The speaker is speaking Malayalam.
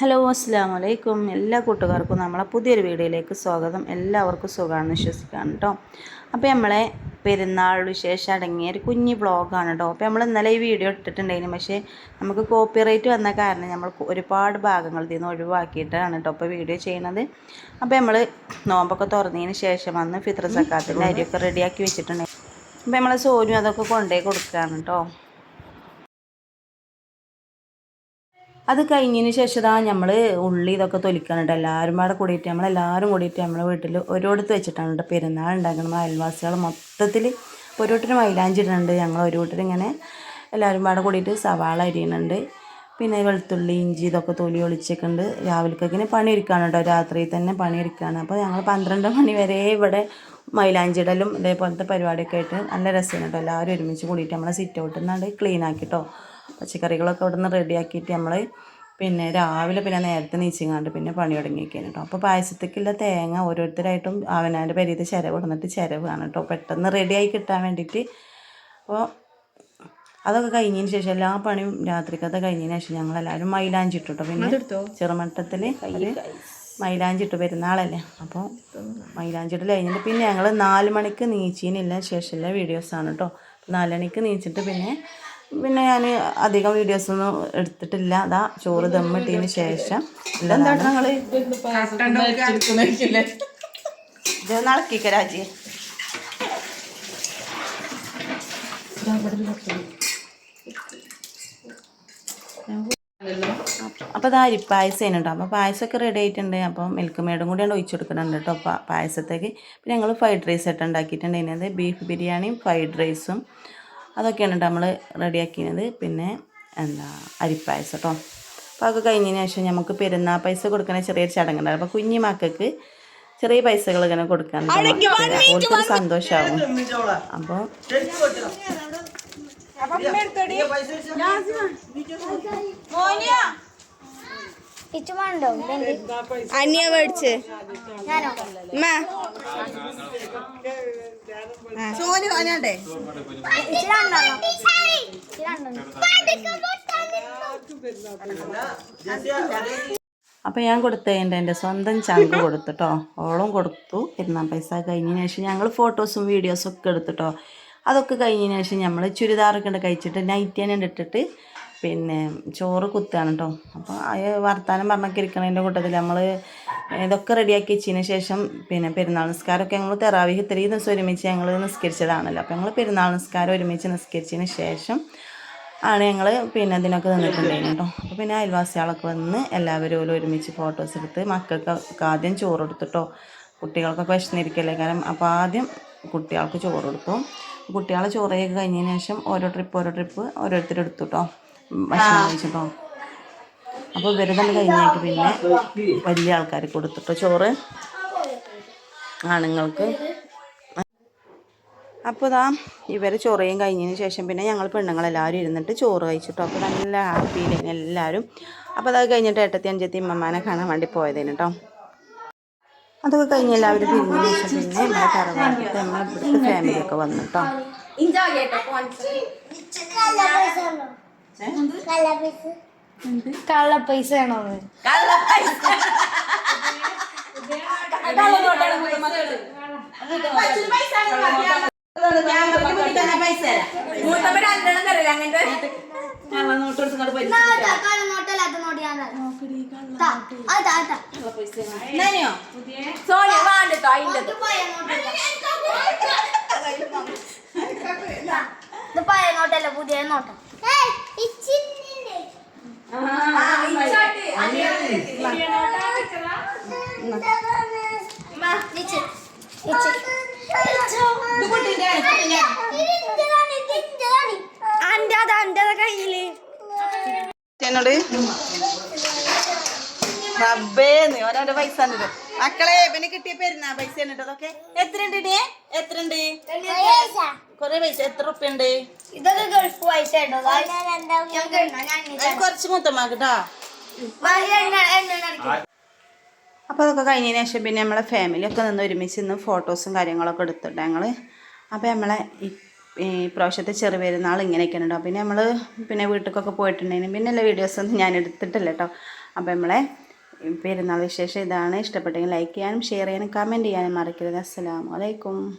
ഹലോ അസ്സാം വലൈക്കും എല്ലാ കൂട്ടുകാർക്കും നമ്മളെ പുതിയൊരു വീഡിയോയിലേക്ക് സ്വാഗതം. എല്ലാവർക്കും സുഖമാണെന്ന് വിശ്വസിക്കുകയാണ് കേട്ടോ. അപ്പോൾ നമ്മളെ പെരുന്നാൾ വിശേഷം അടങ്ങിയ ഒരു കുഞ്ഞ് വ്ളോഗാണ് കേട്ടോ. അപ്പോൾ നമ്മൾ ഇന്നലെ ഈ വീഡിയോ ഇട്ടിട്ടുണ്ടായിരുന്നു പക്ഷേ നമുക്ക് കോപ്പിറൈറ്റ് വന്ന കാരണം നമ്മൾ ഒരുപാട് ഭാഗങ്ങൾ ഇതിൽ നിന്ന് ഒഴിവാക്കിയിട്ടാണ് കേട്ടോ ഇപ്പോൾ വീഡിയോ ചെയ്യണത് അപ്പോൾ നമ്മൾ നോമ്പൊക്കെ തുറന്നതിന് ശേഷം വന്ന് ഫിത്ര സക്കാത്തിന്റെ അരിയൊക്കെ റെഡിയാക്കി വെച്ചിട്ടുണ്ടായിരുന്നു അപ്പോൾ നമ്മളെ സോനു അതൊക്കെ കൊണ്ടുപോയി കൊടുക്കുകയാണ് കേട്ടോ. അത് കഴിഞ്ഞതിന് ശേഷം ഇതാ നമ്മൾ ഉള്ളി ഇതൊക്കെ തൊലിക്കാനുണ്ട് എല്ലാവരും പാടെ കൂടിയിട്ട് നമ്മളെല്ലാവരും കൂടിയിട്ട് നമ്മളെ വീട്ടിൽ ഒരിടത്ത് വെച്ചിട്ടാണ് കേട്ടോ പെരുന്നാൾ ഉണ്ടാക്കണം അയൽവാസികൾ മൊത്തത്തിൽ ഓരോരുത്തരും മൈലാഞ്ചി ഇടുന്നുണ്ട് ഞങ്ങൾ ഓരോരുത്തരും ഇങ്ങനെ എല്ലാവരും പാടെ കൂടിയിട്ട് സവാള അരിയുന്നുണ്ട് പിന്നെ വെളുത്തുള്ളി ഇഞ്ചി ഇതൊക്കെ തൊലി ഒളിച്ചൊക്കെയുണ്ട് രാവിലേക്കൊക്കെ പണി ഒരുക്കാണ് കേട്ടോ രാത്രി തന്നെ പണി ഒരുക്കാണ്. അപ്പോൾ ഞങ്ങൾ പന്ത്രണ്ട് മണി വരെ ഇവിടെ മൈലാഞ്ചിടലും ഇതേപോലത്തെ പരിപാടിയൊക്കെ ആയിട്ട് നല്ല രസമാണ് കേട്ടോ എല്ലാവരും ഒരുമിച്ച് കൂടിയിട്ട് നമ്മളെ സിറ്റ് ഔട്ട് നിന്നാണ്ട് ക്ലീൻ ആക്കിട്ടോ പച്ചക്കറികളൊക്കെ അവിടെ നിന്ന് റെഡിയാക്കിയിട്ട് നമ്മൾ പിന്നെ രാവിലെ പിന്നെ നേരത്തെ നീച്ചിങ്ങാണ്ട് പിന്നെ പണി തുടങ്ങിയൊക്കെയാണ് കേട്ടോ അപ്പോൾ പായസത്തേക്കുള്ള തേങ്ങ ഓരോരുത്തരായിട്ടും അവനാന്റെ പെരീത് ചിരവ് ഇടുന്നിട്ട് ചിരവാണ് കേട്ടോ പെട്ടെന്ന് റെഡിയായി കിട്ടാൻ വേണ്ടിയിട്ട്. അപ്പോൾ അതൊക്കെ കഴിഞ്ഞതിന് ശേഷം എല്ലാ പണിയും രാത്രിക്കത്തെ കഴിഞ്ഞതിന് ശേഷം ഞങ്ങളെല്ലാവരും മൈലാഞ്ചി ഇട്ടു കേട്ടോ പിന്നെ ചെറുമട്ടത്തിൽ മൈലാഞ്ചി ഇട്ടു പെരുന്നാളല്ലേ? അപ്പോൾ മൈലാഞ്ചി ഇട്ട് കഴിഞ്ഞിട്ട് പിന്നെ ഞങ്ങൾ നാല് മണിക്ക് നീച്ചീനില്ല. ശേഷമുള്ള വീഡിയോസാണ് കേട്ടോ നാല് മണിക്ക് നീച്ചിട്ട് പിന്നെ പിന്നെ ഞാൻ അധികം വീഡിയോസൊന്നും എടുത്തിട്ടില്ല. അതാ ചോറ് ദമ്മിട്ടതിന് ശേഷം. എന്താ നിങ്ങൾ ഇത് നടക്കിക്ക രാജി അപ്പോൾ അത് പായസം കേട്ടോ അപ്പോൾ റെഡി ആയിട്ടുണ്ട്. അപ്പോൾ മിൽക്ക് കൂടി കൂടിയാണ് ഒഴിച്ചു കൊടുക്കുന്നുണ്ട് കേട്ടോ. പായസത്തേക്ക്. പിന്നെ ഞങ്ങൾ ഫ്രൈഡ് റൈസ് ആയിട്ട് ഉണ്ടാക്കിയിട്ടുണ്ട് അതിനകത്ത് ബീഫ് ബിരിയാണിയും ഫ്രൈഡ് റൈസും അതൊക്കെയാണ് കേട്ടോ നമ്മൾ റെഡിയാക്കിയത്. പിന്നെ എന്താ അരിപ്പായസം കേട്ടോ അപ്പോൾ അതൊക്കെ കഴിഞ്ഞതിന് ശേഷം നമുക്ക് പെരുന്നാൾ പൈസ കൊടുക്കുന്ന ചെറിയൊരു ചടങ്ങുണ്ടാവും അപ്പോൾ കുഞ്ഞു മക്കൾക്ക് ചെറിയ പൈസകൾ ഇങ്ങനെ കൊടുക്കാൻ ഓർക്കൊരു സന്തോഷമാവും അപ്പോൾ ഇച്ചുമാണ്ടോ അനിയ മേടിച്ച്. സോനു അനാണ്ടേ അപ്പോൾ ഞാൻ കൊടുത്തതിന്റെ എന്റെ സ്വന്തം ചങ്ക് കൊടുത്തിട്ടോ ഓളും കൊടുത്തു. പെരുന്നാൾ പൈസ കഴിഞ്ഞതിന് ശേഷം ഞങ്ങൾ ഫോട്ടോസും വീഡിയോസും ഒക്കെ എടുത്തിട്ടോ അതൊക്കെ കഴിഞ്ഞതിന് ശേഷം നമ്മൾ ചുരിദാറൊക്കെ ഉണ്ട് കഴിച്ചിട്ട് നൈറ്റ് തന്നെ ഇട്ടിട്ട് പിന്നെ ചോറ് കുത്തുകയാണ് കേട്ടോ അപ്പോൾ അത് വർത്താനം പറഞ്ഞൊക്കെ ഇരിക്കണതിന്റെ കൂട്ടത്തിൽ നമ്മൾ ഇതൊക്കെ റെഡിയാക്കി വെച്ചതിന് ശേഷം പിന്നെ പെരുന്നാൾ നിസ്കാരമൊക്കെ ഞങ്ങൾ തെറാവിഹ് ഇത്രയും ദിവസം ഒരുമിച്ച് ഞങ്ങൾ നിസ്കരിച്ചതാണല്ലോ. അപ്പോൾ ഞങ്ങൾ പെരുന്നാൾ നിസ്കാരം ഒരുമിച്ച് നിസ്കരിച്ചതിന് ശേഷം ആണ് ഞങ്ങൾ പിന്നെ അതിനൊക്കെ നിന്നിട്ടുണ്ടായിരുന്നു കേട്ടോ അപ്പോൾ പിന്നെ അയൽവാസികളൊക്കെ വന്ന് എല്ലാവരും ഓലും ഒരുമിച്ച് ഫോട്ടോസ് എടുത്ത് മക്കൾക്ക് ആദ്യം ചോറ് കൊടുത്തിട്ടോ കുട്ടികൾക്കൊക്കെ വിശന്നിരിക്കല്ലേ കാരണം അപ്പോൾ ആദ്യം കുട്ടികൾക്ക് ചോറ് കൊടുത്തു. കുട്ടികളെ ചോറയൊക്കെ കഴിഞ്ഞതിന് ശേഷം ഓരോ ട്രിപ്പ് ഓരോ ട്രിപ്പ് ഓരോരുത്തർ എടുത്തു കേട്ടോ ഭക്ഷണം കഴിച്ചിട്ടോ അപ്പോൾ വെറുതെ കഴിഞ്ഞേക്ക് പിന്നെ വലിയ ആൾക്കാർ കൊടുത്തിട്ടോ ചോറ് ആണുങ്ങൾക്ക്. അപ്പോൾ ഇതാ ഇവർ ചോറയും കഴിഞ്ഞതിന് ശേഷം പിന്നെ ഞങ്ങൾ പെണ്ണുങ്ങളെല്ലാവരും ഇരുന്നിട്ട് ചോറ് കഴിച്ചിട്ടോ. അപ്പോൾ നല്ല ഹാപ്പി എല്ലാവരും അപ്പോൾ അതൊക്കെ കഴിഞ്ഞിട്ട് ഏട്ടത്തി അഞ്ചത്തി ഇമ്മമാനെ കാണാൻ വേണ്ടി പോയതിന് കേട്ടോ അതൊക്കെ കഴിഞ്ഞ് എല്ലാവരും പിരിഞ്ഞതിന് ശേഷം പിന്നെ നമ്മളെ തറവാട്ടിൽ നമ്മളെ ഇവിടുത്തെ ഫാമിലിയൊക്കെ വന്നു കള്ള പൈസ ആണോ സോണിയ വേണ്ടട്ടോ അതിന്റെ പഴയ നോട്ടല്ല പുതിയ നോട്ടം. എന്നോട്? റബ്ബേന്ന് നീ ഓരോ പൈസ തന്നത്. മക്കളെ പിന്നെ കിട്ടിയ പെരുന്നാ പൈസ എത്ര ഉണ്ട് എത്ര ഉണ്ട് കൊറേ പൈസ. എത്ര റുപ്യ ഉണ്ട്? ഇതൊക്കെ ഗൾഫ് പൈസ കുറച്ച് മുത്തമാക്കട്ടോ അപ്പോൾ അതൊക്കെ കഴിഞ്ഞതിന് ശേഷം പിന്നെ നമ്മളെ ഫാമിലിയൊക്കെ നിന്ന് ഒരുമിച്ച് നിന്ന് ഫോട്ടോസും കാര്യങ്ങളൊക്കെ എടുത്തിട്ട് ഞങ്ങൾ അപ്പോൾ നമ്മളെ ഈ ഈ പ്രാവശ്യത്തെ ചെറുപെരുന്നാൾ ഇങ്ങനെയൊക്കെയാണ് കേട്ടോ പിന്നെ നമ്മൾ പിന്നെ വീട്ടിലേക്കൊക്കെ പോയിട്ടുണ്ടെങ്കിൽ പിന്നെ എല്ലാ വീഡിയോസൊന്നും ഞാൻ എടുത്തിട്ടില്ല കേട്ടോ അപ്പോൾ നമ്മളെ പെരുന്നാൾ വിശേഷം ഇതാണ്. ഇഷ്ടപ്പെട്ടെങ്കിൽ ലൈക്ക് ചെയ്യാനും ഷെയർ ചെയ്യാനും കമന്റ് ചെയ്യാനും മറക്കരുത്. അസ്സാം അലൈക്കും.